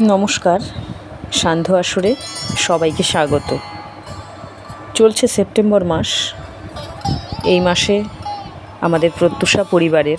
নমস্কার, সান্ধ্য আসরে সবাইকে স্বাগত। চলছে সেপ্টেম্বর মাস। এই মাসে আমাদের প্রত্যুষা পরিবারের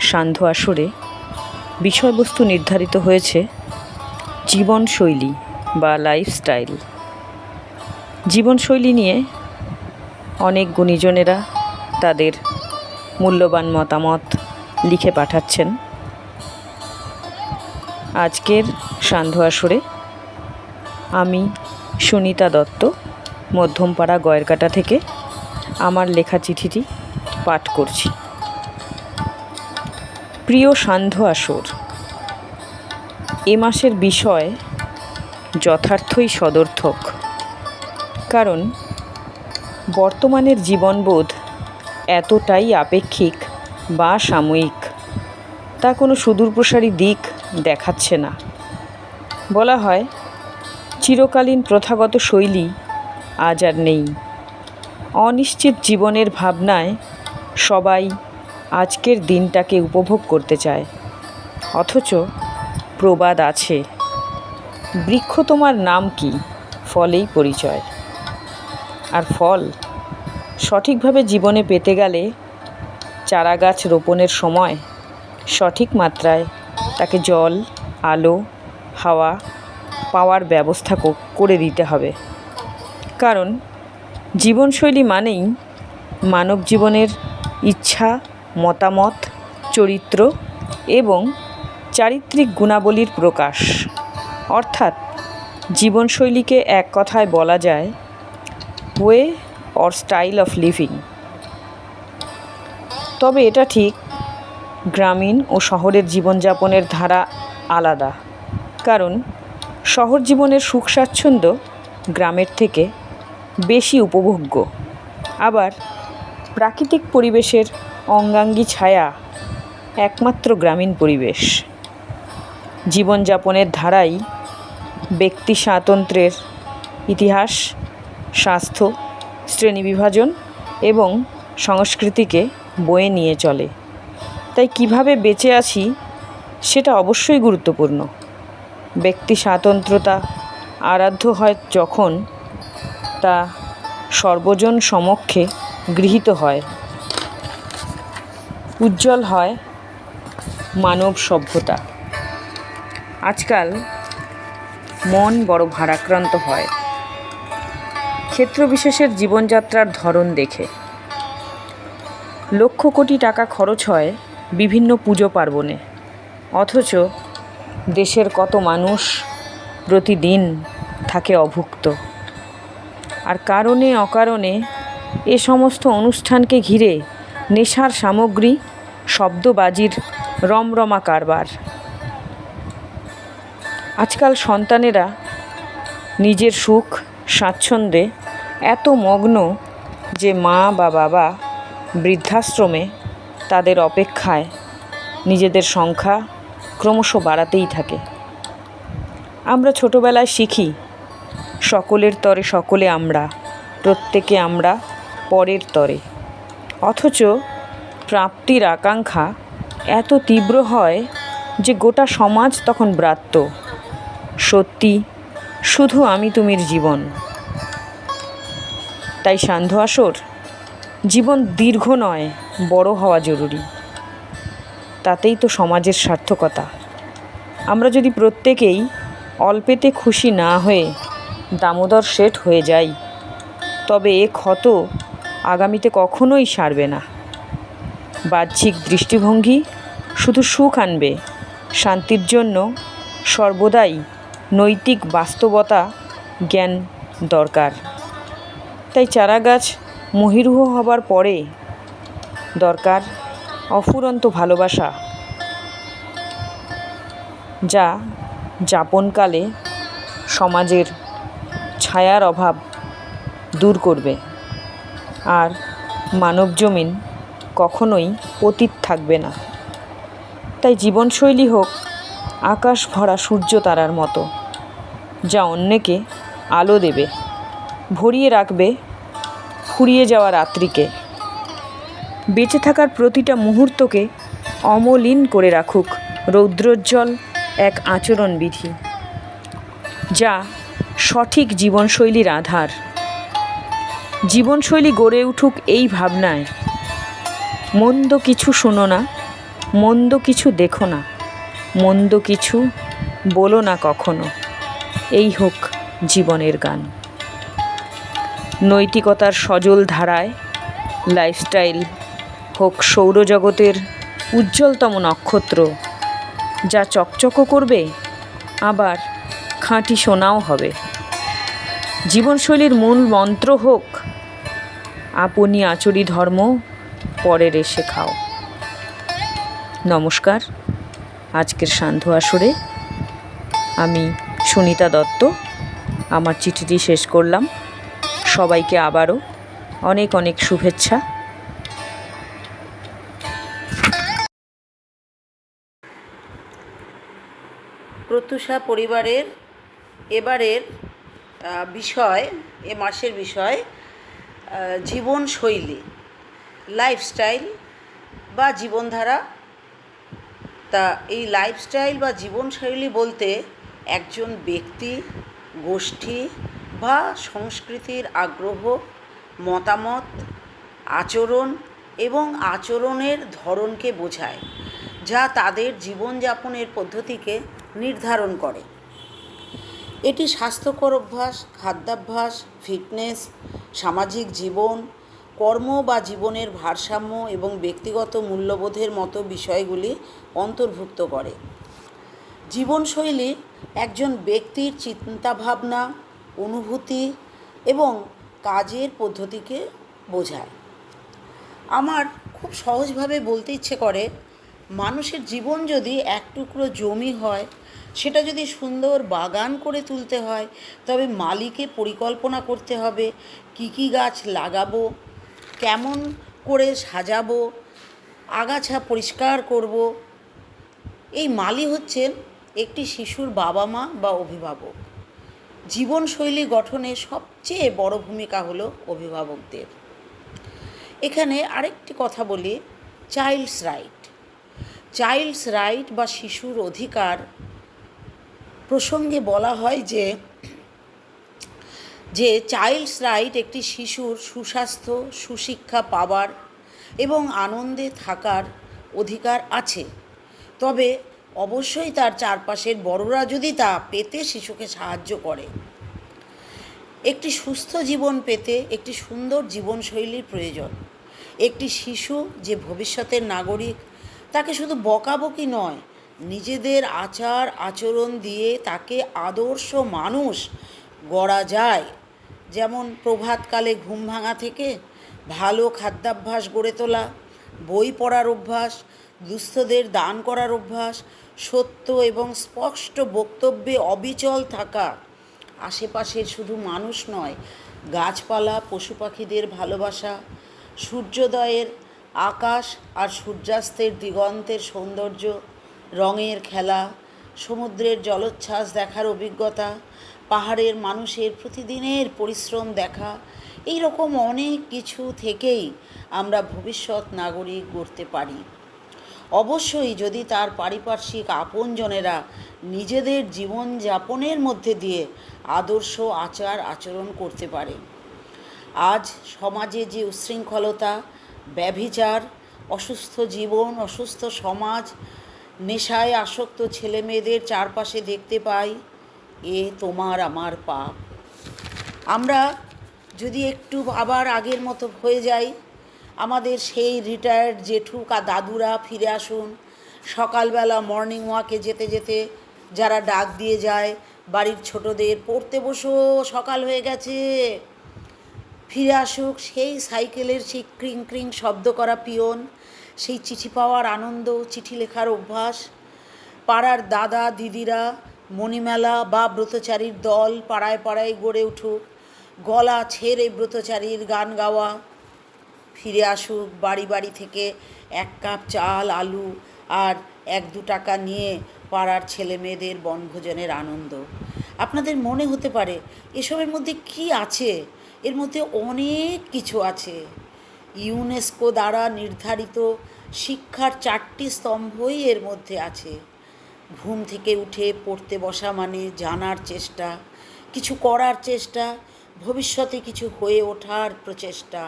সান্ধ্য আসরে বিষয়বস্তু নির্ধারিত হয়েছে জীবনশৈলী বা লাইফস্টাইল জীবনশৈলী নিয়ে অনেক গুণীজনেরা তাদের মূল্যবান মতামত লিখে পাঠাচ্ছেন। আজকের সান্ধ্য আসরে আমি সুনিতা দত্ত, মধ্যমপাড়া গয়েরকাটা থেকে আমার লেখা চিঠিটি পাঠ করছি। প্রিয় সান্ধ্য আসর, এ মাসের বিষয় যথার্থই সদর্থক, কারণ বর্তমানের জীবনবোধ এতটাই আপেক্ষিক বা সাময়িক, তা কোনো সুদূরপ্রসারী দিক দেখাচ্ছে না। বলা হয়, চিরকালীন প্রথাগত শৈলী আজ আর নেই। অনিশ্চিত জীবনের ভাবনায় সবাই আজকের দিনটাকে উপভোগ করতে চায়। অথচ প্রবাদ আছে। বৃক্ষ তোমার নাম কি? ফলেই পরিচয়। আর ফল সঠিকভাবে জীবনে পেতে গেলে চারা গাছ রোপণের সময় সঠিক মাত্রায় তাকে জল, আলো, হাওয়া, পাওয়ার ব্যবস্থা করে দিতে হবে। কারণ, জীবনশৈলী মানেই মানব জীবনের ইচ্ছা, মতামত, চরিত্র এবং চারিত্রিক গুণাবলীর প্রকাশ। অর্থাৎ, জীবনশৈলীকে এক কথায় বলা যায় way or style of living তবে এটা ঠিক গ্রামীণ ও শহরের জীবনযাপনের ধারা আলাদা। কারণ শহর জীবনের সুখ স্বাচ্ছন্দ্য গ্রামের থেকে বেশি উপভোগ্য। আবার প্রাকৃতিক পরিবেশের অঙ্গাঙ্গী ছায়া একমাত্র গ্রামীণ পরিবেশ। জীবনযাপনের ধারাই ব্যক্তি স্বাতন্ত্র্যের ইতিহাস, স্বাস্থ্য শ্রেণীবিভাজন এবং সংস্কৃতিকে বয়ে নিয়ে চলে। তাই কীভাবে বেঁচে আছি সেটা অবশ্যই গুরুত্বপূর্ণ। ব্যক্তি স্বাতন্ত্রতা, আরাধ্য হয় যখন তা সর্বজন সমক্ষে গৃহীত হয়। উজ্জ্বল হয় মানব সভ্যতা। আজকাল মন বড় ভারাক্রান্ত হয়। ক্ষেত্রবিশেষের জীবনযাত্রার ধরন দেখে। লক্ষ কোটি টাকা খরচ হয় বিভিন্ন পুজো পার্বণে। অথচ দেশের কত মানুষ প্রতিদিন থাকে অভুক্ত। আর কারণে অকারণে এ সমস্ত অনুষ্ঠানকে ঘিরে নেশার সামগ্রী, শব্দবাজির রমরমা কারবার। আজকাল সন্তানেরা নিজের সুখ, স্বাচ্ছন্দ্যে এত মগ্ন যে মা বা বাবা বৃদ্ধাশ্রমে তাদের অপেক্ষায় নিজেদের সংখ্যা ক্রমশ বাড়াতেই থাকে। আমরা ছোটোবেলায় শিখি, সকলের তরে সকলে আমরা, প্রত্যেকে আমরা পরের তরে। অথচ প্রাপ্তির আকাঙ্ক্ষা এত তীব্র হয় যে গোটা সমাজ তখন ব্রাত্য। সত্যি, শুধু আমি তুমির জীবন। তাই সান্ধ্য আসর, জীবন দীর্ঘ নয় বড় হওয়া জরুরি। তাতেই তো সমাজের সার্থকতা। আমরা যদি প্রত্যেকেই অল্পেতে খুশি না হয়ে দামোদর শেঠ হয়ে যাই, তবে এ ক্ষত আগামীতে কখনোই সারবে না। বাহ্যিক দৃষ্টিভঙ্গি শুধু সুখ আনবে, শান্তির জন্য সর্বদাই নৈতিক বাস্তবতা জ্ঞান দরকার। তাই চারাগাছ মহিরুহ হবার পরে দরকার, অফুরন্ত ভালোবাসা, যা যাপনকালে সমাজের ছায়ার অভাব দূর করবে। আর মানব জমিন কখনোই পতিত থাকবে না। তাই জীবনশৈলী হোক, আকাশ ভরা সূর্য তারার মতো, যা অন্যকে আলো দেবে, ভরিয়ে রাখবে, ফুরিয়ে যাওয়া রাত্রিকে। বেঁচে থাকার প্রতিটা মুহূর্তকে অমলিন করে রাখুক রৌদ্রোজ্জ্বল এক আচরণবিধি, যা সঠিক জীবনশৈলীর আধার। জীবনশৈলী গড়ে উঠুক এই ভাবনায়, মন্দ কিছু শোনো না, মন্দ কিছু দেখো না, মন্দ কিছু বলো না কখনো। এই হোক জীবনের গান। নৈতিকতার সজল ধারায় লাইফস্টাইল হোক সৌরজগতের উজ্জ্বলতম নক্ষত্র, যা চকচকও করবে, আবার খাঁটি সোনাও হবে। জীবনশৈলীর মূল মন্ত্র হোক, আপনি আচরি ধর্ম, পরের এসে খাও। নমস্কার, আজকের সান্ধ্য আসরে আমি সুনিতা দত্ত, আমার চিঠিটি শেষ করলাম। সবাইকে আবারও অনেক অনেক শুভেচ্ছা। প্রত্যুষা পরিবারের এবারের বিষয়, এ মাসের বিষয় জীবনশৈলী লাইফস্টাইল বা জীবনধারা। তা এই লাইফস্টাইল বা জীবনশৈলী বলতে একজন ব্যক্তি, গোষ্ঠী বা সংস্কৃতির আগ্রহ, মতামত, আচরণ এবং আচরণের ধরনকে বোঝায়, যা তাদের জীবনযাপনের পদ্ধতিকে নির্ধারণ করে। এটি স্বাস্থ্যকর অভ্যাস, খাদ্যাভ্যাস, ফিটনেস, সামাজিক জীবন, কর্ম বা জীবনের ভারসাম্য এবং ব্যক্তিগত মূল্যবোধের মতো বিষয়গুলি অন্তর্ভুক্ত করে। জীবনশৈলী একজন ব্যক্তির চিন্তাভাবনা, অনুভূতি এবং কাজের পদ্ধতিকে বোঝায়। আমার খুব সহজভাবে বলতে ইচ্ছে করে মানুষের জীবন যদি এক টুকরো জমি হয়, সেটা যদি সুন্দর বাগান করে তুলতে হয়, তবে মালিকে পরিকল্পনা করতে হবে কী কী গাছ লাগাবো, কেমন করে সাজাবো, আগাছা পরিষ্কার করব। এই মালি হচ্ছেন একটি শিশুর বাবা মা বা অভিভাবক। জীবনশৈলী গঠনে সবচেয়ে বড় ভূমিকা হলো অভিভাবকদের। এখানে আরেকটি কথা বলি, চাইল্ডস রাইট। চাইল্ডস রাইট বা শিশুর অধিকার প্রসঙ্গে বলা হয় যে যে চাইল্ডস রাইট একটি শিশুর সুস্বাস্থ্য, সুশিক্ষা পাবার এবং আনন্দে থাকার অধিকার আছে। তবে অবশ্যই তার চারপাশের বড়রা যদি তা পেতে শিশুকে সাহায্য করে। একটি সুস্থ জীবন পেতে একটি সুন্দর জীবনশৈলীর প্রয়োজন। একটি শিশু যে ভবিষ্যতের নাগরিক তাকে শুধু বকাবকি নয়, নিজেদের আচার আচরণ দিয়ে তাকে আদর্শ মানুষ গড়া যায়। যেমন প্রভাতকালে ঘুম ভাঙা থেকে ভালো খাদ্যাভ্যাস গড়ে তোলা, বই পড়ার অভ্যাস, দুস্থদের দান করার অভ্যাস, সত্য এবং স্পষ্ট বক্তব্যে অবিচল থাকা। আশেপাশের শুধু মানুষ নয়, গাছপালা, পশু পাখিদের ভালোবাসা, সূর্যোদয়ের আকাশ আর সূর্যাস্তের দিগন্তের সৌন্দর্য, রঙের খেলা, সমুদ্রের জলোচ্ছ্বাস দেখার অভিজ্ঞতা, পাহাড়ের মানুষের প্রতিদিনের পরিশ্রম দেখা এই রকম অনেক কিছু থেকেই আমরা ভবিষ্যৎ নাগরিক গড়তে পারি। অবশ্যই যদি তার পারিপার্শ্বিক আপনজনেরা নিজেদের জীবনযাপনের মধ্যে দিয়ে আদর্শ আচার আচরণ করতে পারে। আজ সমাজে যে উচ্ছৃঙ্খলতা ব্যভিচার, অসুস্থ জীবন, অসুস্থ সমাজ, নেশায় আসক্ত ছেলে মেয়েদের চারপাশে দেখতে পাই, এ তোমার আমার পাপ। আমরা যদি একটু আবার আগের মতো হয়ে যাই, আমাদের সেই রিটায়ার্ড জেঠু কা দাদুরা ফিরে আসুন। সকালবেলা মর্নিং ওয়াকে যেতে যেতে যারা ডাক দিয়ে যায়, বাড়ির ছোটদের, পড়তে বসো, সকাল হয়ে গেছে। ফিরে আসুক, সেই সাইকেলের সেই ক্রিং ক্রিং শব্দ করা পিয়ন, সেই চিঠি পাওয়ার আনন্দ, চিঠি লেখার অভ্যাস, পাড়ার দাদা, দিদিরা, মণিমেলা বা ব্রতচারীর দল পাড়ায় পাড়ায় গড়ে উঠুক, গলা ছেড়ে ব্রতচারীর গান গাওয়া, ফিরে আসুক বাড়ি বাড়ি থেকে এক কাপ চাল, আলু আর এক দু টাকা নিয়ে পাড়ার ছেলে মেয়েদের বনভোজনের আনন্দ। আপনাদের মনে হতে পারে, এসবের মধ্যে কি আছে? এর মধ্যে অনেক কিছু আছে। ইউনেস্কো দ্বারা নির্ধারিত শিক্ষার চারটি স্তম্ভই এর মধ্যে আছে। ঘুম থেকে উঠে পড়তে বসা মানে জানার চেষ্টা, কিছু করার চেষ্টা, ভবিষ্যতে কিছু হয়ে ওঠার প্রচেষ্টা।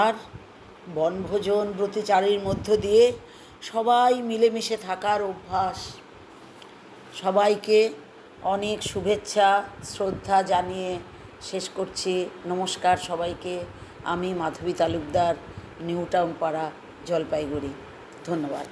আর বনভোজন ব্রতচারীর মধ্য দিয়ে সবাই মিলেমিশে থাকার অভ্যাস। সবাইকে অনেক শুভেচ্ছা, শ্রদ্ধা জানিয়ে শেষ করছি। নমস্কার সবাইকে। আমি মাধবী তালুকদার নিউ টাউন পাড়া জলপাইগুড়ি। ধন্যবাদ।